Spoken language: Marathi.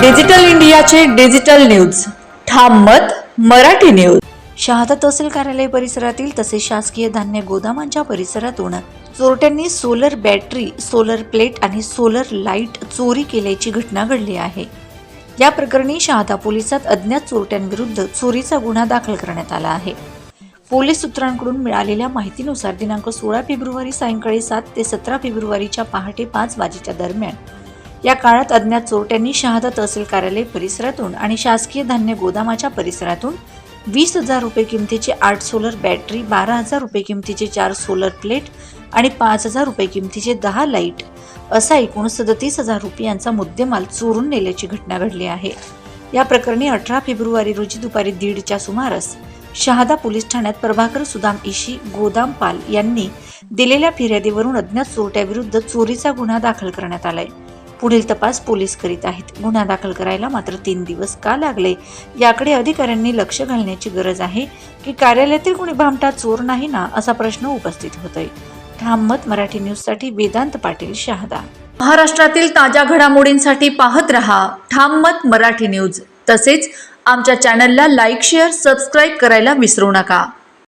डिजिटल इंडियाचे डिजिटल न्यूज. ठाम मत मराठी न्यूज. शहादा तहसील कार्यालय परिसरातील तसेच शासकीय धान्य गोदामांच्या परिसरातून चोरट्यांनी सोलर बॅटरी सोलर प्लेट आणि सोलर लाइट चोरी केल्याची घटना घडली आहे. या प्रकरणी शहादा पोलिसात अज्ञात चोरट्यांविरुद्ध चोरीचा गुन्हा दाखल करण्यात आला आहे. पोलीस सूत्रांकडून मिळालेल्या माहितीनुसार दिनांक सोळा फेब्रुवारी सायंकाळी सात ते सतरा फेब्रुवारीच्या पहाटे पाच वाजेच्या दरम्यान या काळात अज्ञात चोरट्यांनी शहादा तहसील कार्यालय परिसरातून आणि शासकीय धान्य गोदामाच्या परिसरातून वीस हजार रुपये किमतीचे आठ सोलर बॅटरी बारा हजार रुपये किमतीचे चार सोलर प्लेट आणि पाच हजार रुपये किमतीचे दहा लाइट असा एकूण सदतीस हजार रुपयांचा मुद्देमाल चोरून नेल्याची घटना घडली आहे. या प्रकरणी अठरा फेब्रुवारी रोजी दुपारी दीडच्या सुमारास शहादा पोलीस ठाण्यात प्रभाकर सुदाम इशी गोदाम पाल यांनी दिलेल्या फिर्यादीवरून अज्ञात चोरट्याविरुद्ध चोरीचा गुन्हा दाखल करण्यात आलाय. पुढील तपास पोलीस करीत आहेत. गुन्हा दाखल करायला मात्र तीन दिवस का लागले? याकडे अधिकाऱ्यांनी लक्ष घालण्याची गरज आहे की कार्यालयातील कोणी भामटा चोर नाही ना असा प्रश्न उपस्थित होतोय. ठाम मत मराठी न्यूजसाठी वेदांत पाटील शहादा. महाराष्ट्रातील ताज्या घडामोडींसाठी पाहत रहा ठाम मत मराठी न्यूज. तसेच आमच्या चॅनलला लाईक शेअर सबस्क्राईब करायला विसरू नका.